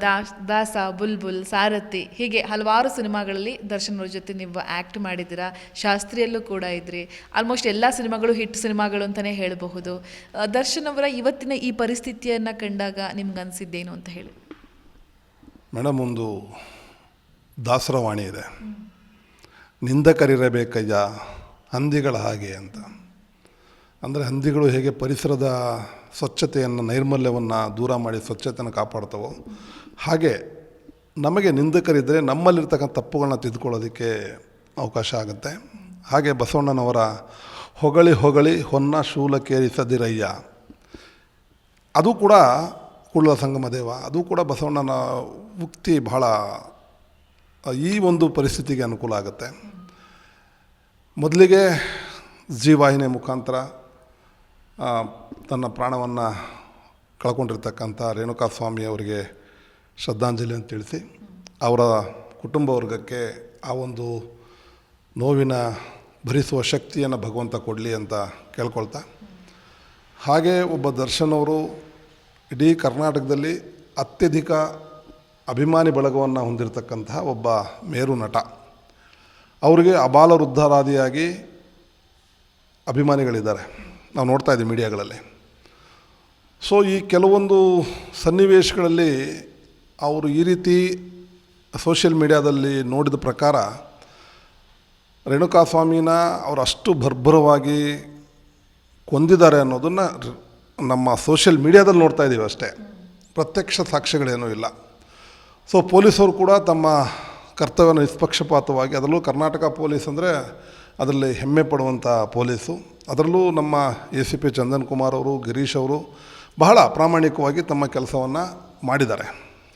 ದಾಸ್ ದಾಸ, ಬುಲ್ಬುಲ್, ಸಾರಥಿ ಹೀಗೆ ಹಲವಾರು ಸಿನಿಮಾಗಳಲ್ಲಿ ದರ್ಶನ್ ಅವ್ರ ಜೊತೆ ನೀವು ಆ್ಯಕ್ಟ್ ಮಾಡಿದ್ದೀರಾ? ಶಾಸ್ತ್ರಿಯಲ್ಲೂ ಕೂಡ ಇದ್ರಿ. ಆಲ್ಮೋಸ್ಟ್ ಎಲ್ಲ ಸಿನಿಮಾಗಳು ಹಿಟ್ ಸಿನಿಮಾಗಳು ಅಂತಲೇ ಹೇಳಬಹುದು. ದರ್ಶನ್ ಅವರ ಇವತ್ತಿನ ಈ ಪರಿಸ್ಥಿತಿಯನ್ನು ಕಂಡಾಗ ನಿಮ್ಗೆ ಅನಿಸಿದ್ದೇನು ಅಂತ ಹೇಳಿ. ಮೇಡಮ್, ಒಂದು ದಾಸರವಾಣಿ ಇದೆ. ನಿಂದಕರಿರಬೇಕಯ್ಯ ಹಂದಿಗಳ ಹಾಗೆ ಅಂತ. ಅಂದರೆ ಹಂದಿಗಳು ಹೇಗೆ ಪರಿಸರದ ಸ್ವಚ್ಛತೆಯನ್ನು, ನೈರ್ಮಲ್ಯವನ್ನು ದೂರ ಮಾಡಿ ಸ್ವಚ್ಛತೆಯನ್ನು ಕಾಪಾಡ್ತವೋ, ಹಾಗೆ ನಮಗೆ ನಿಂದಕರಿದ್ದರೆ ನಮ್ಮಲ್ಲಿರ್ತಕ್ಕಂಥ ತಪ್ಪುಗಳನ್ನ ತಿದ್ದುಕೊಳ್ಳೋದಕ್ಕೆ ಅವಕಾಶ ಆಗುತ್ತೆ. ಹಾಗೆ ಬಸವಣ್ಣನವರ ಹೊಗಳಿ ಹೊಗಳಿ ಹೊನ್ನ ಶೂಲಕೇರಿಸದಿರಯ್ಯ. ಅದು ಕೂಡ ಕುಳ್ಳ ಸಂಗಮ ದೇವ, ಅದು ಕೂಡ ಬಸವಣ್ಣನ ಉಕ್ತಿ ಬಹಳ, ಈ ಒಂದು ಪರಿಸ್ಥಿತಿಗೆ ಅನುಕೂಲ ಆಗುತ್ತೆ. ಮೊದಲಿಗೆ ಜೀವಾಹಿನಿ ಮುಖಾಂತರ ತನ್ನ ಪ್ರಾಣವನ್ನು ಕಳ್ಕೊಂಡಿರ್ತಕ್ಕಂಥ ರೇಣುಕಾ ಸ್ವಾಮಿ ಅವರಿಗೆ ಶ್ರದ್ಧಾಂಜಲಿ ಅಂತ ತಿಳಿಸಿ, ಅವರ ಕುಟುಂಬ ವರ್ಗಕ್ಕೆ ಆ ಒಂದು ನೋವಿನ ಭರಿಸುವ ಶಕ್ತಿಯನ್ನು ಭಗವಂತ ಕೊಡಲಿ ಅಂತ ಕೇಳ್ಕೊಳ್ತಾ, ಹಾಗೆ ಒಬ್ಬ ದರ್ಶನ್ ಅವರು ಇಡೀ ಕರ್ನಾಟಕದಲ್ಲಿ ಅತ್ಯಧಿಕ ಅಭಿಮಾನಿ ಬಳಗವನ್ನು ಹೊಂದಿರತಕ್ಕಂತಹ ಒಬ್ಬ ಮೇರು ನಟ. ಅವರಿಗೆ ಅಬಾಲ ವೃದ್ಧರಾದಿಯಾಗಿ ಅಭಿಮಾನಿಗಳಿದ್ದಾರೆ. ನಾವು ನೋಡ್ತಾ ಇದ್ದೀವಿ ಮೀಡಿಯಾಗಳಲ್ಲಿ. ಸೊ ಈ ಕೆಲವೊಂದು ಸನ್ನಿವೇಶಗಳಲ್ಲಿ ಅವರು ಈ ರೀತಿ ಸೋಷಿಯಲ್ ಮೀಡಿಯಾದಲ್ಲಿ ನೋಡಿದ ಪ್ರಕಾರ ರೇಣುಕಾ ಸ್ವಾಮಿನ ಅವರು ಅಷ್ಟು ಭರ್ಭರವಾಗಿ ಕೊಂದಿದ್ದಾರೆ ಅನ್ನೋದನ್ನು ನಮ್ಮ ಸೋಷಿಯಲ್ ಮೀಡಿಯಾದಲ್ಲಿ ನೋಡ್ತಾ ಇದ್ದೀವಿ ಅಷ್ಟೇ. ಪ್ರತ್ಯಕ್ಷ ಸಾಕ್ಷ್ಯಗಳೇನೂ ಇಲ್ಲ. ಸೊ ಪೊಲೀಸರು ಕೂಡ ತಮ್ಮ ಕರ್ತವ್ಯನ ನಿಷ್ಪಕ್ಷಪಾತವಾಗಿ, ಅದರಲ್ಲೂ ಕರ್ನಾಟಕ ಪೊಲೀಸ್ ಅಂದರೆ ಅದರಲ್ಲಿ ಹೆಮ್ಮೆ ಪಡುವಂಥ ಪೊಲೀಸು. ಅದರಲ್ಲೂ ನಮ್ಮ A C P Chandan Kumar ಅವರು, ಗಿರೀಶ್ ಅವರು ಬಹಳ ಪ್ರಾಮಾಣಿಕವಾಗಿ ತಮ್ಮ ಕೆಲಸವನ್ನು ಮಾಡಿದ್ದಾರೆ.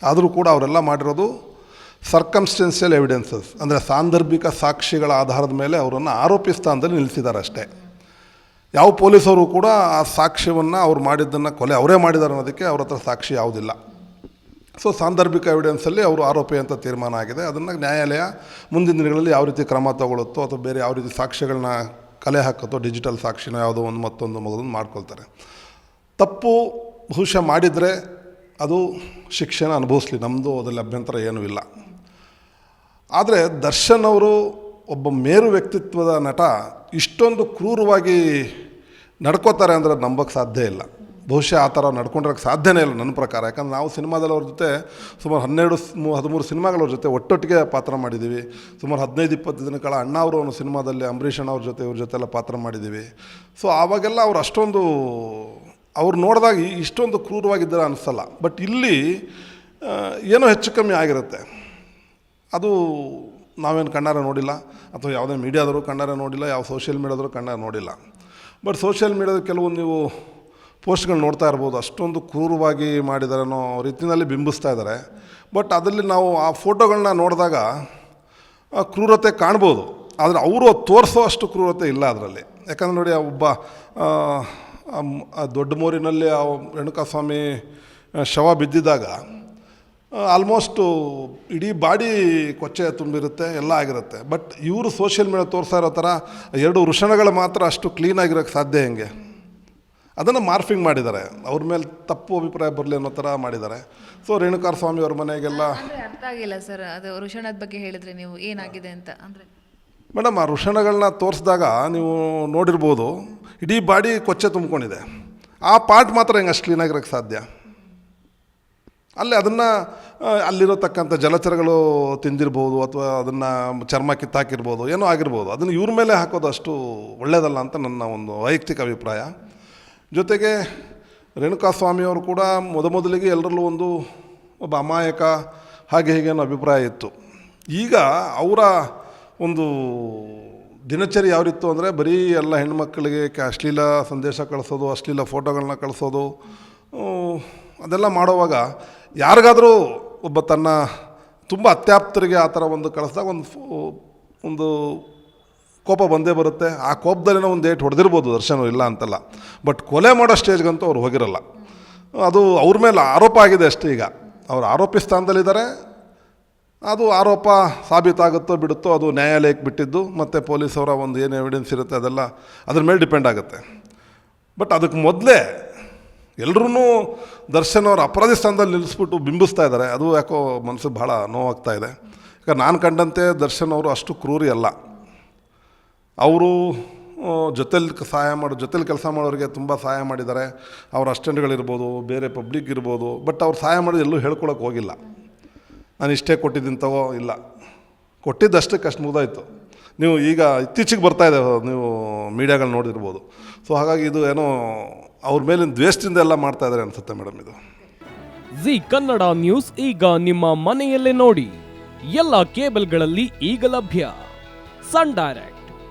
ಆದರೂ ಕೂಡ ಅವರೆಲ್ಲ ಮಾಡಿರೋದು ಸರ್ಕಮ್ಸ್ಟೆನ್ಷಿಯಲ್ ಎವಿಡೆನ್ಸಸ್ ಅಂದರೆ ಸಾಂದರ್ಭಿಕ ಸಾಕ್ಷಿಗಳ ಆಧಾರದ ಮೇಲೆ ಅವರನ್ನು ಆರೋಪಿ ಸ್ಥಾನದಲ್ಲಿ ನಿಲ್ಲಿಸಿದ್ದಾರೆ ಅಷ್ಟೇ. ಯಾವ ಪೊಲೀಸರು ಕೂಡ ಆ ಸಾಕ್ಷ್ಯವನ್ನು ಅವ್ರು ಮಾಡಿದ್ದನ್ನು ಕೊಲೆ ಅವರೇ ಮಾಡಿದ್ದಾರೆ ಅನ್ನೋದಕ್ಕೆ ಅವ್ರ ಹತ್ರ ಸಾಕ್ಷಿ ಯಾವುದಿಲ್ಲ. ಸೊ ಸಾಂದರ್ಭಿಕ ಎವಿಡೆನ್ಸಲ್ಲಿ ಅವರು ಆರೋಪಿ ಅಂತ ತೀರ್ಮಾನ ಆಗಿದೆ. ಅದನ್ನು ನ್ಯಾಯಾಲಯ ಮುಂದಿನ ದಿನಗಳಲ್ಲಿ ಯಾವ ರೀತಿ ಕ್ರಮ ತಗೊಳುತ್ತೋ ಅಥವಾ ಬೇರೆ ಯಾವ ರೀತಿ ಸಾಕ್ಷ್ಯಗಳನ್ನ ಕಲೆ ಹಾಕುತ್ತೋ ಡಿಜಿಟಲ್ ಸಾಕ್ಷಿನ ಯಾವುದೋ ಒಂದು ಮತ್ತೊಂದು ಮಗದೊಂದು ಮಾಡ್ಕೊಳ್ತಾರೆ. ತಪ್ಪು ಬಹುಶಃ ಮಾಡಿದರೆ ಅದು ಶಿಕ್ಷೆನ ಅನುಭವಿಸ್ಲಿ. ನಮ್ಮದು ಅದರಲ್ಲಿ ಅಭ್ಯಂತರ ಏನೂ ಇಲ್ಲ. ಆದರೆ ದರ್ಶನ್ ಅವರು ಒಬ್ಬ ಮೇರು ವ್ಯಕ್ತಿತ್ವದ ನಟ ಇಷ್ಟೊಂದು ಕ್ರೂರವಾಗಿ ನಡ್ಕೋತಾರೆ ಅಂದರೆ ನಂಬಕ್ಕೆ ಸಾಧ್ಯ ಇಲ್ಲ. ಬಹುಶಃ ಆ ಥರ ನಡ್ಕೊಂಡಿರೋಕ್ಕೆ ಸಾಧ್ಯನೇ ಇಲ್ಲ ನನ್ನ ಪ್ರಕಾರ. ಯಾಕಂದ್ರೆ ನಾವು ಸಿನಿಮಾದಲ್ಲಿ ಅವ್ರ ಜೊತೆ ಸುಮಾರು ಹನ್ನೆರಡು ಹದಿಮೂರು ಸಿನಿಮಾಗಳ ಜೊತೆ ಒಟ್ಟೊಟ್ಟಿಗೆ ಪಾತ್ರ ಮಾಡಿದ್ದೀವಿ. ಸುಮಾರು ಹದಿನೈದು, ಇಪ್ಪತ್ತು ದಿನಗಳ ಅಣ್ಣ ಅವರು ಅವನು ಸಿನಿಮಾದಲ್ಲಿ ಅಂಬರೀಷ್ ಅಣ್ಣ ಅವ್ರ ಜೊತೆ, ಇವ್ರ ಜೊತೆ ಎಲ್ಲ ಪಾತ್ರ ಮಾಡಿದ್ದೀವಿ. ಸೊ, ಆವಾಗೆಲ್ಲ ಅವ್ರು ಅಷ್ಟೊಂದು, ಅವ್ರು ನೋಡಿದಾಗ ಇಷ್ಟೊಂದು ಕ್ರೂರವಾಗಿದ್ದಾರೆ ಅನಿಸಲ್ಲ. ಬಟ್ ಇಲ್ಲಿ ಏನೋ ಹೆಚ್ಚು ಕಮ್ಮಿ ಆಗಿರುತ್ತೆ. ಅದು ನಾವೇನು ಕಣ್ಣಾರ ನೋಡಿಲ್ಲ. ಅಥವಾ ಯಾವುದೇ ಮೀಡಿಯಾದವರು ಕಣ್ಣಾರೆ ನೋಡಿಲ್ಲ. ಯಾವ ಸೋಷಿಯಲ್ ಮೀಡಿಯಾದವರು ಕಣ್ಣಾರ ನೋಡಿಲ್ಲ. ಬಟ್ ಸೋಷಿಯಲ್ ಮೀಡಿಯಾದ ಕೆಲವೊಂದು ನೀವು ಪೋಸ್ಟ್ಗಳು ನೋಡ್ತಾ ಇರ್ಬೋದು. ಅಷ್ಟೊಂದು ಕ್ರೂರವಾಗಿ ಮಾಡಿದ್ದಾರೆ ಅನ್ನೋ ರೀತಿಯಲ್ಲಿ ಬಿಂಬಿಸ್ತಾ ಇದ್ದಾರೆ. ಬಟ್ ಅದರಲ್ಲಿ ನಾವು ಆ ಫೋಟೋಗಳನ್ನ ನೋಡಿದಾಗ ಕ್ರೂರತೆ ಕಾಣ್ಬೋದು. ಆದರೆ ಅವರು ತೋರಿಸೋ ಅಷ್ಟು ಕ್ರೂರತೆ ಇಲ್ಲ ಅದರಲ್ಲಿ. ಯಾಕಂದ್ರೆ ನೋಡಿ, ಆ ಒಬ್ಬ ದೊಡ್ಡ ಮೋರಿನಲ್ಲಿ ಆ ರೇಣುಕಾಸ್ವಾಮಿ ಶವ ಬಿದ್ದಿದ್ದಾಗ ಆಲ್ಮೋಸ್ಟು ಇಡೀ ಬಾಡಿ ಕೊಚ್ಚೆ ತುಂಬಿರುತ್ತೆ, ಎಲ್ಲ ಆಗಿರುತ್ತೆ. ಬಟ್ ಇವರು ಸೋಷಿಯಲ್ ಮೀಡಿಯಾ ತೋರಿಸ್ತಾ ಇರೋ ಥರ ಎರಡು ವೃಷಣಗಳು ಮಾತ್ರ ಅಷ್ಟು ಕ್ಲೀನಾಗಿರೋಕ್ಕೆ ಸಾಧ್ಯ ಹೆಂಗೆ? ಅದನ್ನು ಮಾರ್ಫಿಂಗ್ ಮಾಡಿದ್ದಾರೆ. ಅವ್ರ ಮೇಲೆ ತಪ್ಪು ಅಭಿಪ್ರಾಯ ಬರಲಿ ಅನ್ನೋ ಥರ ಮಾಡಿದ್ದಾರೆ. ಸೊ ರೇಣುಕಾರ ಸ್ವಾಮಿ ಅವ್ರ ಮನೆಗೆಲ್ಲ ಅರ್ಥ ಆಗಿಲ್ಲ ಸರ್ ಅದು ಋಷಣದ ಬಗ್ಗೆ ಹೇಳಿದ್ರೆ ನೀವು ಏನಾಗಿದೆ ಅಂತ ಅಂದರೆ ಮೇಡಮ್ ಆ ಋಷಣಗಳನ್ನ ತೋರಿಸಿದಾಗ ನೀವು ನೋಡಿರ್ಬೋದು ಇಡೀ ಬಾಡಿ ಕೊಚ್ಚೆ ತುಂಬಿಕೊಂಡಿದೆ. ಆ ಪಾರ್ಟ್ ಮಾತ್ರ ಹೆಂಗೆ ಅಷ್ಟು ಕ್ಲೀನಾಗಿರೋಕ್ಕೆ ಸಾಧ್ಯ? ಅಲ್ಲಿ ಅದನ್ನು ಅಲ್ಲಿರೋತಕ್ಕಂಥ ಜಲಚರಗಳು ತಿಂದಿರ್ಬೋದು ಅಥವಾ ಅದನ್ನು ಚರ್ಮ ಕಿತ್ತಾಕಿರ್ಬೋದು ಏನೋ ಆಗಿರ್ಬೋದು. ಅದನ್ನು ಇವ್ರ ಮೇಲೆ ಹಾಕೋದು ಅಷ್ಟು ಒಳ್ಳೆಯದಲ್ಲ ಅಂತ ನನ್ನ ಒಂದು ವೈಯಕ್ತಿಕ ಅಭಿಪ್ರಾಯ. ಜೊತೆಗೆ ರೇಣುಕಾಸ್ವಾಮಿಯವರು ಕೂಡ ಮೊದಮೊದಲಿಗೆ ಎಲ್ಲರಲ್ಲೂ ಒಂದು ಒಬ್ಬ ಅಮಾಯಕ, ಹಾಗೆ ಹೀಗೆ ಅನ್ನೋ ಅಭಿಪ್ರಾಯ ಇತ್ತು. ಈಗ ಅವರ ಒಂದು ದಿನಚರಿ ಯಾವ ರೀತಿ ಅಂದರೆ ಬರೀ ಎಲ್ಲ ಹೆಣ್ಮಕ್ಕಳಿಗೆ ಅಶ್ಲೀಲ ಸಂದೇಶ ಕಳಿಸೋದು, ಅಶ್ಲೀಲ ಫೋಟೋಗಳನ್ನ ಕಳಿಸೋದು ಅದೆಲ್ಲ ಮಾಡುವಾಗ ಯಾರಿಗಾದರೂ ಒಬ್ಬ ತನ್ನ ತುಂಬ ಅತ್ಯಾಪ್ತರಿಗೆ ಆ ಥರ ಒಂದು ಕಳಿಸ್ದಾಗ ಒಂದು ಒಂದು ಕೋಪ ಬಂದೇ ಬರುತ್ತೆ. ಆ ಕೋಪದಲ್ಲಿನ ಒಂದು ಏಟ್ ಹೊಡೆದಿರ್ಬೋದು ದರ್ಶನ ಇಲ್ಲ ಅಂತಲ್ಲ. ಬಟ್ ಕೊಲೆ ಮಾಡೋ ಸ್ಟೇಜ್ಗಂತೂ ಅವ್ರು ಹೋಗಿರಲ್ಲ. ಅದು ಅವ್ರ ಮೇಲೆ ಆರೋಪ ಆಗಿದೆ ಅಷ್ಟೇ ಈಗ. ಅವ್ರು ಆರೋಪಿ ಸ್ಥಾನದಲ್ಲಿದ್ದಾರೆ. ಅದು ಆರೋಪ ಸಾಬೀತಾಗುತ್ತೋ ಬಿಡುತ್ತೋ ಅದು ನ್ಯಾಯಾಲಯಕ್ಕೆ ಬಿಟ್ಟಿದ್ದು, ಮತ್ತು ಪೊಲೀಸವರ ಒಂದು ಏನು ಎವಿಡೆನ್ಸ್ ಇರುತ್ತೆ ಅದೆಲ್ಲ ಅದ್ರ ಮೇಲೆ ಡಿಪೆಂಡ್ ಆಗುತ್ತೆ. ಬಟ್ ಅದಕ್ಕೆ ಮೊದಲೇ ಎಲ್ಲರೂ ದರ್ಶನ್ ಅವ್ರ ಅಪರಾಧಿ ಸ್ಥಾನದಲ್ಲಿ ನಿಲ್ಲಿಸ್ಬಿಟ್ಟು ಬಿಂಬಿಸ್ತಾ ಇದ್ದಾರೆ. ಅದು ಯಾಕೋ ಮನಸ್ಸು ಭಾಳ ನೋವಾಗ್ತಾ ಇದೆ. ಯಾಕಂದ್ರೆ ನಾನು ಕಂಡಂತೆ ದರ್ಶನ್ ಅವರು ಅಷ್ಟು ಕ್ರೂರಿ ಅಲ್ಲ. ಅವರು ಜೊತೆಲಿ ಸಹಾಯ ಮಾಡೋ, ಜೊತೆಲಿ ಕೆಲಸ ಮಾಡೋರಿಗೆ ತುಂಬ ಸಹಾಯ ಮಾಡಿದ್ದಾರೆ. ಅವ್ರ ಅಸ್ಟೆಂಟ್ಗಳಿರ್ಬೋದು ಬೇರೆ ಪಬ್ಲಿಕ್ ಇರ್ಬೋದು ಬಟ್ ಅವ್ರು ಸಹಾಯ ಮಾಡೋದು ಎಲ್ಲೂ ಹೇಳ್ಕೊಳಕ್ಕೆ ಹೋಗಿಲ್ಲ. ನಾನು ಇಷ್ಟೇ ಕೊಟ್ಟಿದ್ದೀನಿ ತಗೋ, ಇಲ್ಲ. ಕೊಟ್ಟಿದ್ದಷ್ಟಕ್ಕೆ ಅಷ್ಟು ಮುಗ್ದಾಯಿತು. ನೀವು ಈಗ ಇತ್ತೀಚೆಗೆ ಬರ್ತಾ ಇದೆ, ನೀವು ಮೀಡಿಯಾಗಳು ನೋಡಿರ್ಬೋದು. ಸೊ ಹಾಗಾಗಿ ಇದು ಏನೋ ಅವ್ರ ಮೇಲಿನ ದ್ವೇಷದಿಂದ ಎಲ್ಲ ಮಾಡ್ತಾ ಇದ್ದಾರೆ ಅನಿಸುತ್ತೆ ಮೇಡಮ್ ಇದು. ಜಿ ಕನ್ನಡ ನ್ಯೂಸ್ ಈಗ ನಿಮ್ಮ ಮನೆಯಲ್ಲೇ ನೋಡಿ. ಎಲ್ಲ ಕೇಬಲ್ಗಳಲ್ಲಿ ಈಗ ಲಭ್ಯ. Sun direct.